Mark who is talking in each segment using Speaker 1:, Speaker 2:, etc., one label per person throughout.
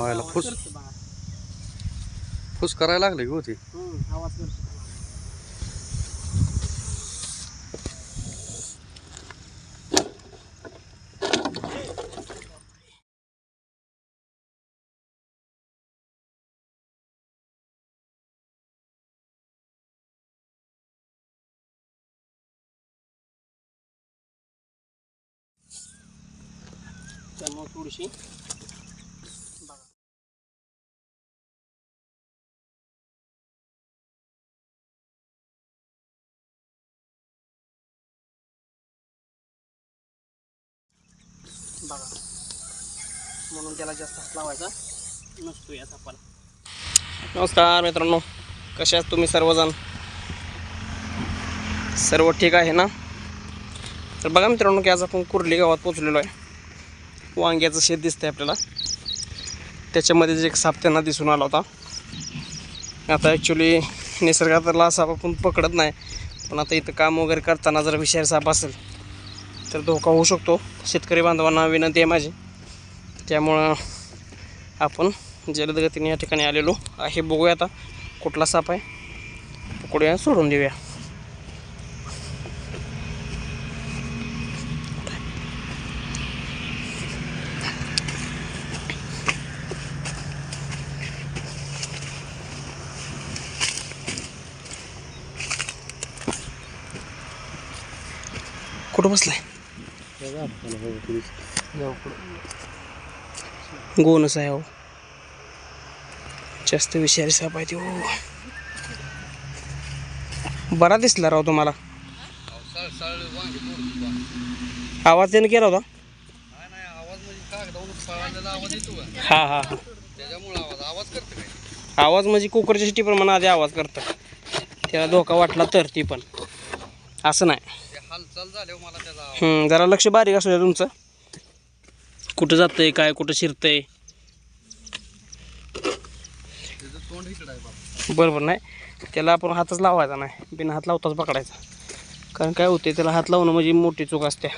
Speaker 1: व्हायला फुस. फुस करायला लागले होती?
Speaker 2: आवाज करतो. त्यामुळे थोडीशी. म्हणून त्याला जास्त हात लावायचा. नसतो या सापाला नमस्कार मित्रांनो कसे आहात तुम्ही सर्वजण? सर्व ठीक आहे ना? तर बघा मित्रांनो की आज आपण कुर्ली गावात पोचलेलो आहे. वांग्याचं शेत दिसतंय आपल्याला. त्याच्यामध्ये जे एक साप त्यांना दिसून आला होता. आता ॲक्च्युली निसर्गातला साप आपण पकडत नाही. पण आता इथं काम वगैरे करताना जर विषारी साप असेल तर धोका होऊ शकतो. शेतकरी बांधवांना विनंती आहे माझी. त्यामुळं आपण जलदगतीने या ठिकाणी आलेलो आहे. बघूया आता कुठला साप आहे. पकडूया सोडून देऊया. कुठं बसलाय? गोनच आहे हो. जास्त विषारी साप आहे ते. हो बरा दिसला राव तुम्हाला. आवाज त्याने केला होता?
Speaker 1: म्हणजे
Speaker 2: हा हा हा.
Speaker 1: त्याच्यामुळे आवाज
Speaker 2: म्हणजे कुकरच्या शिटी प्रमाणे आधी आवाज करतं. त्याला धोका वाटला तर ती पण. असं नाही. हम्म, जरा लक्ष बारीक असू द्या तुमचं. कुठं जातंय काय कुठं शिरतंय?
Speaker 1: आहे
Speaker 2: बरोबर नाही? त्याला आपण हातच लावायचा नाही. बिना हात लावताच पकडायचा. कारण काय होते त्याला हात लावणं म्हणजे मोठी चूक असते.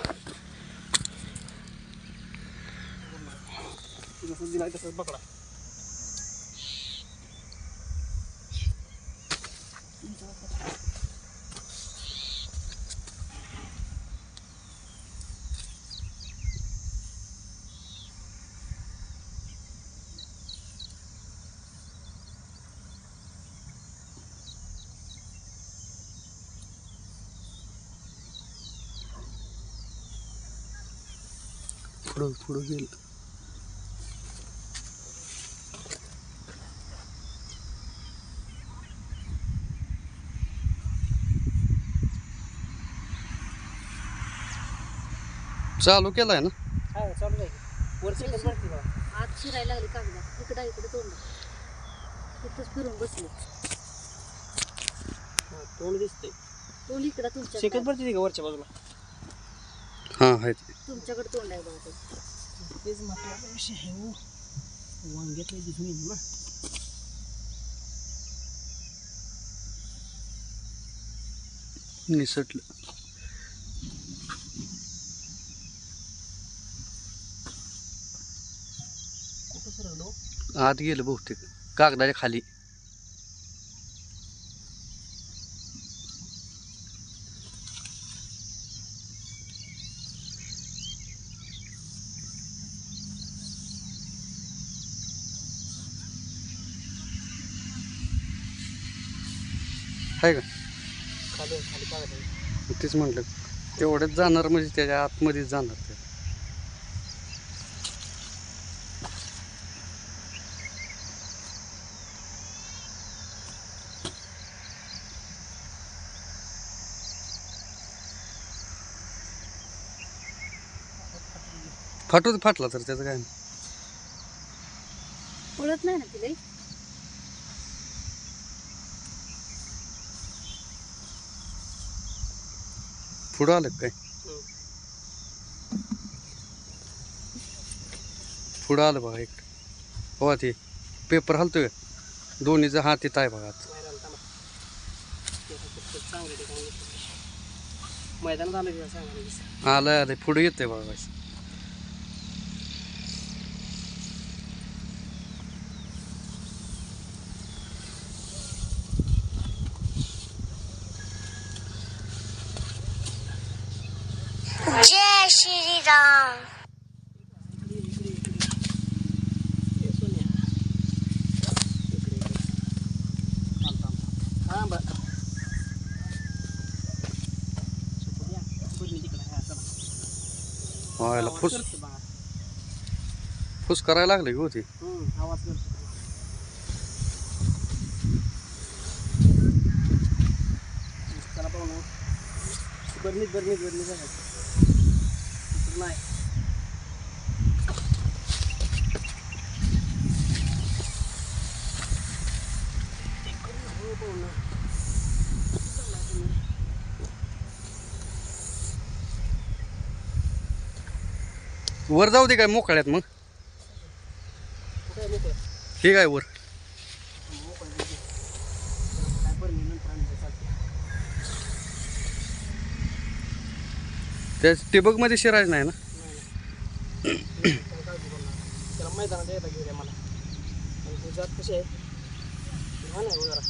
Speaker 2: पकडा.
Speaker 1: पुढं पुढं गेलं. चालू केलाय ना?
Speaker 2: हा चालू आहे. वरची
Speaker 3: शिरायला लागली कागदा इकडं इकडे तोंड. तिथंच फिरून बसले.
Speaker 2: हा, तोंड दिसतंय.
Speaker 3: तोंड इकडं तुमच्या
Speaker 2: शेकत भरती का वरच्या बाजूला?
Speaker 1: हां आहे ते.
Speaker 3: तुमच्याकडे तोंड आहे बघा ते.
Speaker 2: तेच महत्त्वाचा विषय आहे हो. वांग्यातलं दिसून येईल ना
Speaker 1: निसटलं.
Speaker 2: सरकलो
Speaker 1: आत गेलं बहुतेक. कागदाच्या खाली. आहे का
Speaker 2: खाली खाली कागद आहे.
Speaker 1: तेच म्हटलं तेवढ्याच जाणार म्हणजे त्याच्या आतमध्येच जाणार ते फाटू फाटला तर त्याचं काय नाही.
Speaker 3: पळत नाही ना तिला
Speaker 1: पुढं आलं काय. पुढं आलं बघा एक. हो ते पेपर हलतोय दोन्हीचा हात तिथं आहे बघा.
Speaker 2: मैदानात आलं
Speaker 1: पुढे येतंय बघा
Speaker 2: ये सोन्या. इकडे, इकडे. थांब, थांब, थांब. थांब. झोपू द्या. बरं, तिकडे आहे, चला.
Speaker 1: व्हायला फुस. फुस करायला लागले की होती
Speaker 2: हम्म, आवाज करतो. बरणीत बरणीत नाही.
Speaker 1: वर जाऊ दे काय मोकळ्यात मग
Speaker 2: कुठं आहे?
Speaker 1: हे वर त्या टिबकमध्ये शिरायचं नाही ना.
Speaker 2: त्याला मैदानात घेऊया मला. आणि जात कशी आहे? लहान आहे हो जरा.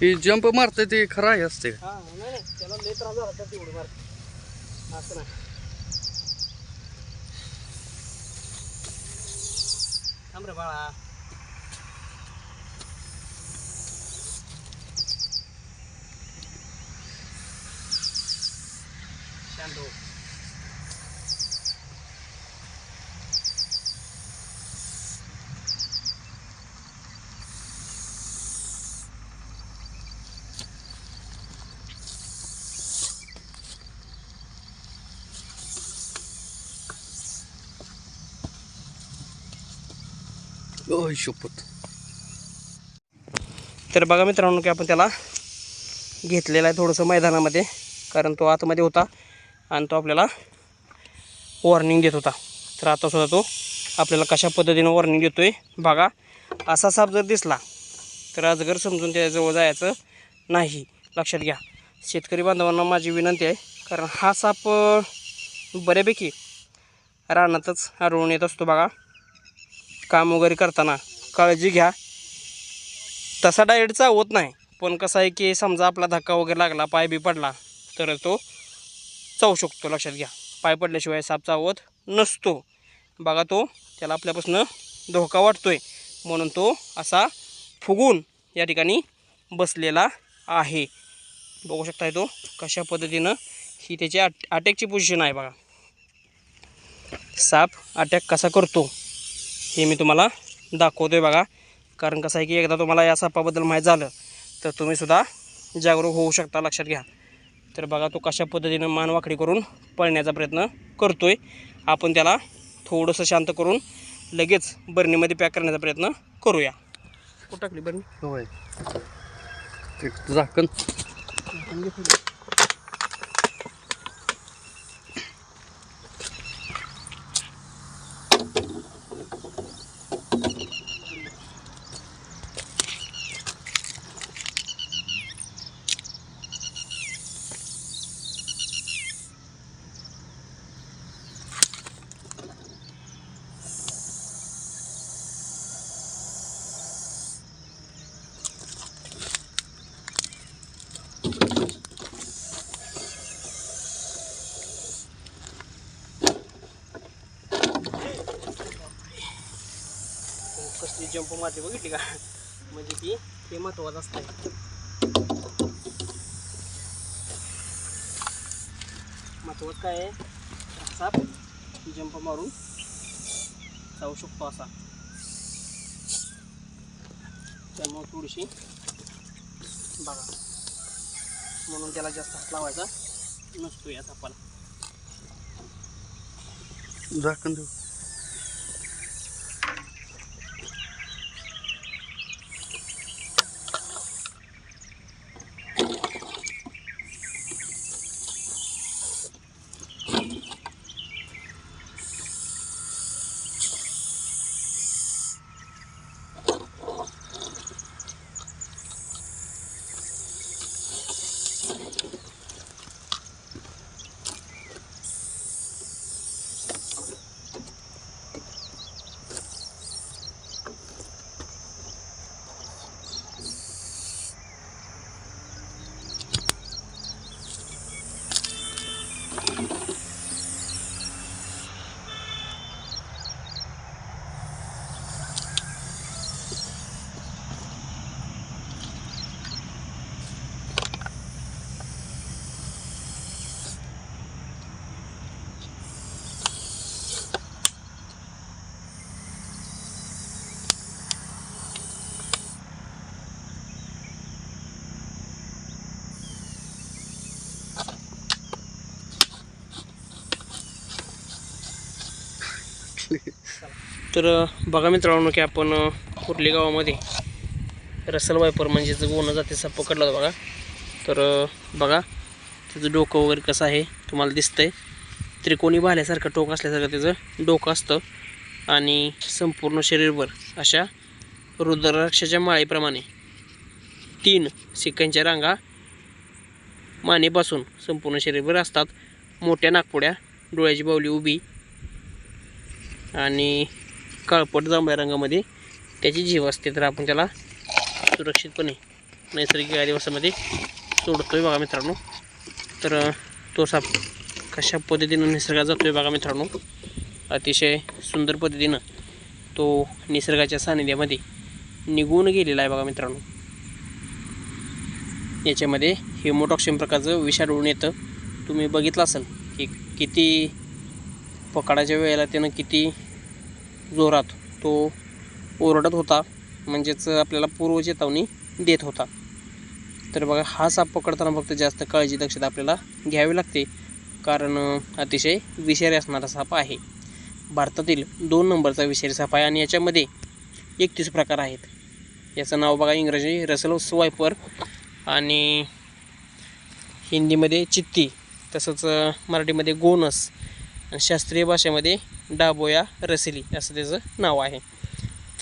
Speaker 1: ही जंप मारते ते खरं आहे असते
Speaker 2: हा नाही नाही. त्याला लय त्रास झाला तर तेवढी असं नाही थांब रे बाळा. शांत
Speaker 1: ओय शपथ.
Speaker 2: तर बघा मित्रांनो की आपण त्याला घेतलेला आहे थोडंसं मैदानामध्ये कारण तो आतमध्ये होता. आणि तो आपल्याला वॉर्निंग देत होता. तर आता सुद्धा तो आपल्याला कशा पद्धतीनं वॉर्निंग देतो आहे बघा. असा साप जर दिसला तर अजगर समजून त्याच्याजवळ जायचं नाही. लक्षात घ्या. शेतकरी बांधवांना माझी विनंती आहे कारण हा साप बऱ्यापैकी रानातच आढळून येत असतो बघा. काम वगैरे करताना काळजी घ्या. तसा डायरेक्ट चावत नाही पण कसं आहे की समजा आपला धक्का वगैरे लागला पाय बी पडला तर तो चावू शकतो. लक्षात घ्या. पाय पडल्याशिवाय साप चावत नसतो. बघा तो त्याला आपल्यापासून धोका वाटतोय. म्हणून तो असा फुगून या ठिकाणी बसलेला आहे. बघू शकताय तो कशा पद्धतीनं ही त्याची अट अटॅकची पोझिशन आहे बघा. साप अटॅक कसा करतो हे मी तुम्हाला दाखवतो आहे बघा. कारण कसं आहे की एकदा तुम्हाला या सापाबद्दल माहीत झालं तर तुम्ही सुद्धा जागरूक होऊ शकता. लक्षात घ्या. तर बघा तो कशा पद्धतीनं मान वाकडी करून पळण्याचा प्रयत्न करतोय. आपण त्याला थोडंसं शांत करून लगेच बरणीमध्ये पॅक करण्याचा प्रयत्न करूया. कुठं टाकली बरणी?
Speaker 1: होय. झाकण.
Speaker 2: जंप मारते बघितली का? म्हणजे ती हे महत्वाचं असतं महत्वाचं काय आहे? असा जंप मारून जाऊ शकतो असा. त्यामुळं थोडीशी बघा. म्हणून त्याला जास्त हात लावायचा नसतो या सापाला
Speaker 1: झाकण देऊ
Speaker 2: तर बघा मित्रांनो की आपण कुर्ली गावामध्ये रसल वायपर म्हणजेच गोणं जातीचा पकडला होता बघा. तर बघा त्याचं डोकं वगैरे कसं आहे तुम्हाला दिसतंय. त्रिकोणी भाल्यासारखं टोक असल्यासारखं त्याचं डोकं असतं. आणि संपूर्ण शरीरभर अशा रुद्राक्षाच्या माळेप्रमाणे तीन सिक्कांच्या रांगा मानेपासून संपूर्ण शरीरभर असतात. मोठ्या नागपुड्या डोळ्याची बावली उभी आणि काळपट जांभळ्या रंगामध्ये त्याची जीव असते तर आपण त्याला सुरक्षितपणे नैसर्गिक आदिवासामध्ये सोडतो आहे बघा मित्रांनो. तर तो साप कशा पद्धतीनं निसर्गात जातो आहे बघा मित्रांनो. अतिशय सुंदर पद्धतीनं तो निसर्गाच्या सानिध्यामध्ये निघून गेलेला आहे बघा मित्रांनो. याच्यामध्ये हिमोटॉक्सिन प्रकारचं विष आढळून येतं. तुम्ही बघितलं असाल की किती पकडाच्या वेळेला त्यानं किती जोरात तो ओरडत होता म्हणजेच आपल्याला पूर्व चेतावणी देत होता. तर बघा हा साप पकडताना फक्त जास्त काळजी दक्षता आपल्याला घ्यावी लागते कारण अतिशय विषारी असणारा साप आहे. भारतातील दोन नंबरचा विषारी साप आहे आणि याच्यामध्ये एकतीस प्रकार आहेत. याचं नाव बघा इंग्रजी रसल स्वायपर आणि हिंदीमध्ये चित्ती तसंच मराठीमध्ये गोनस आणि शास्त्रीय भाषेमध्ये डाबोया रसिली असं त्याचं नाव आहे.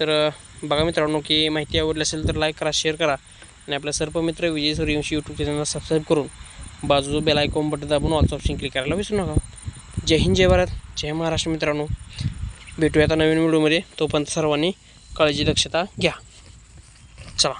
Speaker 2: तर बघा मित्रांनो की माहिती आवडली असेल तर लाईक करा शेअर करा. आणि आपला सर्पमित्र विजय सूर्यवंशी यूट्यूब चॅनलला सबस्क्राईब करून बाजूचं बेल आयकॉन बटन दाबून ऑल्स ऑप्शन क्लिक करायला विसरू नका. जय हिंद जय भारत जय महाराष्ट्र मित्रांनो. भेटूया आता नवीन व्हिडिओमध्ये तोपर्यंत सर्वांनी काळजी दक्षता घ्या. चला.